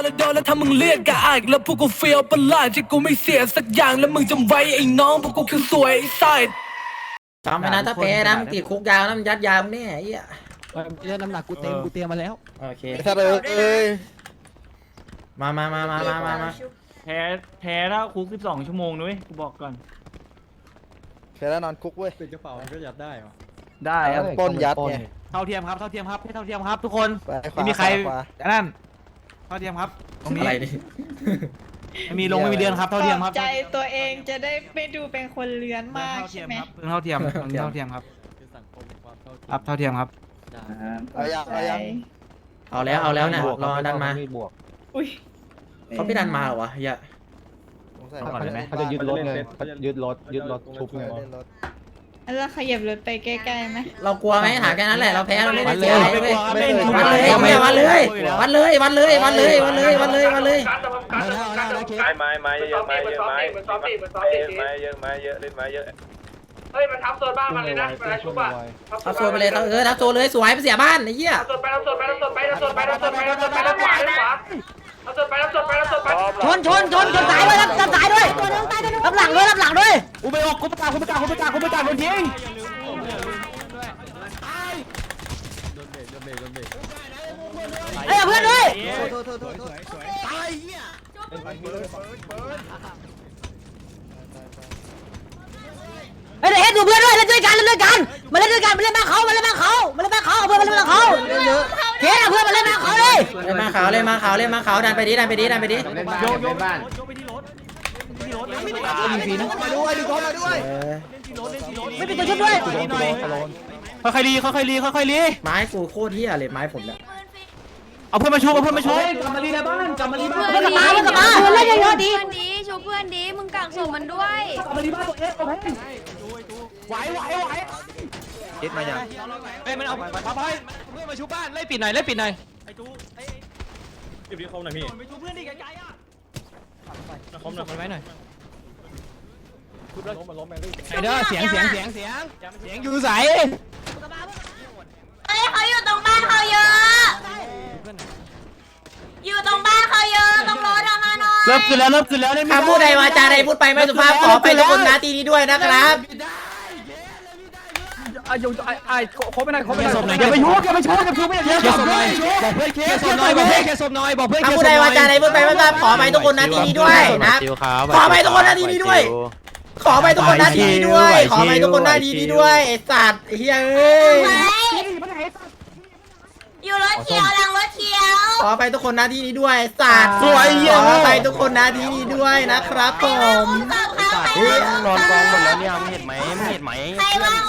อนแล้วโดนแล้วถ้ามึงเรียกกะอายแล้วพวกกูเฟียวประหลาดที่กูไม่เสียสักอย่างแล้วมึงจำไว้ไอ้น้องพวกกูคือสวยไอ้ไซด จำไว้นะถ้าแพ้นะมึงติดคุกยาวนะมึงยัดยามึงแน่ไอ้เหี้ยไม่ใช่น้ำหนักกูเต็มกูเตรียมมาแล้ว โอเคถ้าเออเอ้ยมามามามามามามาแพ้แพ้แล้วคุก 12 ชั่วโมงนุ้ยกูบอกก่อน แค่แล้วนอนคุกเว้ยปิดกระเป๋ามันก็ยัดได้เหรอได้ครับปล้นยัดไง เท่าเทียมครับเท่าเทียมครับให้เท่าเทียมครับทุกคน ไปขวาไม่มีใคร ขวาอันนั่นเท่าเทียมครับ ตรงนี้อะไรนี่ไม่มีลงไม่มีเดือนครับ เท่าเทียมครับใจตัวเองจะได้ไม่ดูเป็นคนเลื้อนมากเท่าเทีใช่ยมไหมครับเพิ่งเท่าเทียมเพิ่งเท่าเทียมครับคือสังคมมีความเท่าเทียครับเท่าเทียมครับเอายังเอายังเอาแล้วเอาแล้วเนี่ยรอดันมาอุ้ยเขาไม่ดันมาเหรอวะเฮียสงสัยเอาก่อนได้ไหมเขาจะยึดรถเลยเขาจะยึดรถยึดรถทุบเลย เล่นรถแล้วขยับรถไปใกล้ๆไหมเรากลัวไหมถามแค่นั้นแหละเราแพ้เราไม่ได้เสียอะไรไม่เว้กยลัวครับไม่วัดเลยเนี่ยวัดเลยวัดเลยวัดเลยวัดเลยวัดเลยวัดเลยวัดเลยไม่ได้ไม่ได้เคสไม้ไม้เยอะไม้เยอะไม้ไม้เยอะไม้เยอะเล่นไม้เยอะเฮ้ยมันทับโซนบ้านมันเลยนะเวลาชุบอะทับโซนไปเลยทับเออทับโซนเลยสวยไปเสียบ้านไอ้เหี้ยทับโซนไปทับโซนไปทับโซนไปทับโซนไปทับโซนไปทับโซนไปทับขวาทับขวาทับโซนไปทับโซนไปทับโซนไปชนชนชนชนสายด้วยรับสายด้วยรับหลังด้วยรับหลังด้วย กูไปออกกูประกาศกูประกาศกูประกาศกูประกาศโดนยิงเอ้ยเพื่อนด้วยเฮ้ยเดี๋ยวเฮ็ดดูเพื่อนด้วยเล่นด้วยกันเล่นด้วยกันมาเล่นด้วยกันมาเล่นบ้านเขามาเล่นบ้านเขามาเล่นบ้านเขาเอาเพื่อนมาเล่นบ้านเขาเยอะเฮ็ดเอาเพื่อนมาเล่นบ้านเขาเลยเล่นบ้านเขาเล่นบ้านเขาเล่นบ้านเขาดันไปดิดันไปดิดันไปดิโยกโยกบ้าน มีฟีนะมาด้วยดูเขามาด้วยไม่เป็นตัวชุบด้วยหน่อยค่อยๆรีค่อยๆรีค่อยๆรีไม้กูโคตรเหี้ยเลยไม้ผมเนี่ยเอาเพื่อนมาชุบเอาเพื่อนมาชุบกลับมารีในบ้านกลับมารีบ้านเพื่อนกลับมาเล่นกลับมาเล่นเยอะๆดีเพื่อนดีชูเพื่อนดีมึงกักศพมันด้วยไหวไหวไหวยึดมาอย่างเฮ้ยมันเอาพับให้เพื่อนมาชุบบ้านไล่ปิดหน่อยไล่ปิดหน่อยไอ้จูไอ้พี่พี่คมหน่อยพี่ไปชุบเพื่อนดิไกลๆอะ คมหน่อยไว้หน่อยล้มมันล้มแมรี่ไอ้เด้อเสียงเสียงเสียงเสียงเสียงอยู่ใสเฮ้ยเขาอยู่ตรงบ้านเขาเยอะ อยู่ตรงบ้านเขาเยอะตรงรถอะมาหน่อยเริ่มขึ้นแล้วเริ่มขึ้นแล้วเนี่ยคำพูดใดวาจาใดพูดไปไม่สุภาพขอไปทุกคนนะทีนี้ด้วยนะครับ อย่าไปยุกอย่าไปชุบอย่าไปชุบอย่าไปชุบบอกเพื่อนเคสหน่อยบอกเพื่อนเคสหน่อยบอกเพื่อนเคคำสพูดใดวาจาใดพูดไปไม่สุภาขอไปทุกคนนะทีนี้ด้วยนะขอไปทุกคนนะทีนี้ด้วย ขอไปทุกคนนะทีนี้ด้วย ขอไปทุกคนนะทีนี้ด้วยไอ้สัตว์เฮ้ยอยู่รถเขียวหลังรถเขียวขอไปทุกคนนะทีนี้ด้วยสัตว์สวยเหี้ยขอไปทุกคนนะทีนี้ด้วยนะครับผมเฮ้ย นอนกองหมดแล้วเนี่ยมึงเห็นไหมมึงเห็นไหมใครว่าไม่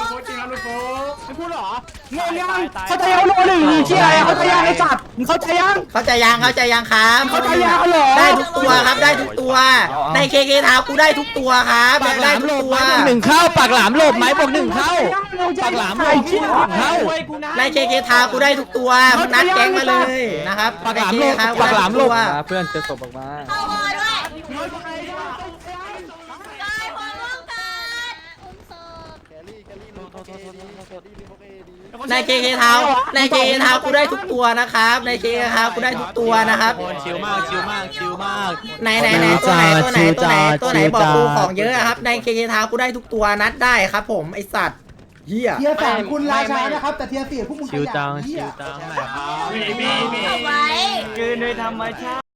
พูดหรอเงี้ยยังเขาใจยังโลหนึ่งเชี่ยเขาใจยังไอ้สัตว์มึงเข้าใจยังเข้าใจยังเข้าใจยังครับเข้าใจยังเหรอได้ทุกตัวครับได้ทุกตัว ในเคเคทากูได้ทุกตัวครับอยากได้ทุกตัวหนึ่งเข้าปากหลามหลบไม้บอกหนึ่งเข้าปากหลามหลบเข้าในเคเคทากูได้ทุกตัวมึงนัดแก๊งมาเลยนะครับปากหลามในโล KK กปากหลามโลกได้ทุตัวเพื่อนจะศพออกมา เข้าหอด้วยได้หัวม่วงกัดอุ้มศพ แครี่ แครี่ลืมโอเคดีแครี่ลืมโอเคดีในเคเคทาในเคเคทากูได้ทุกตัวนะครับในเคเคทากูได้ทุกตัวนะครับชิวมากชิวมากชิวมากไหนไหนไหนตัวไหนตัวไหนตัวไหนตัวไหนบอกกูของเยอะครับในเคเคเท้ากูได้ทุกตัวนัดได้ครับ ผมไอสัตว์เหี้ยเทียร์สามคุณราชานะครับ แต่เทียสี่พวกมึงขยันเหี้ยเอาไว้ คือในธรรมชาติ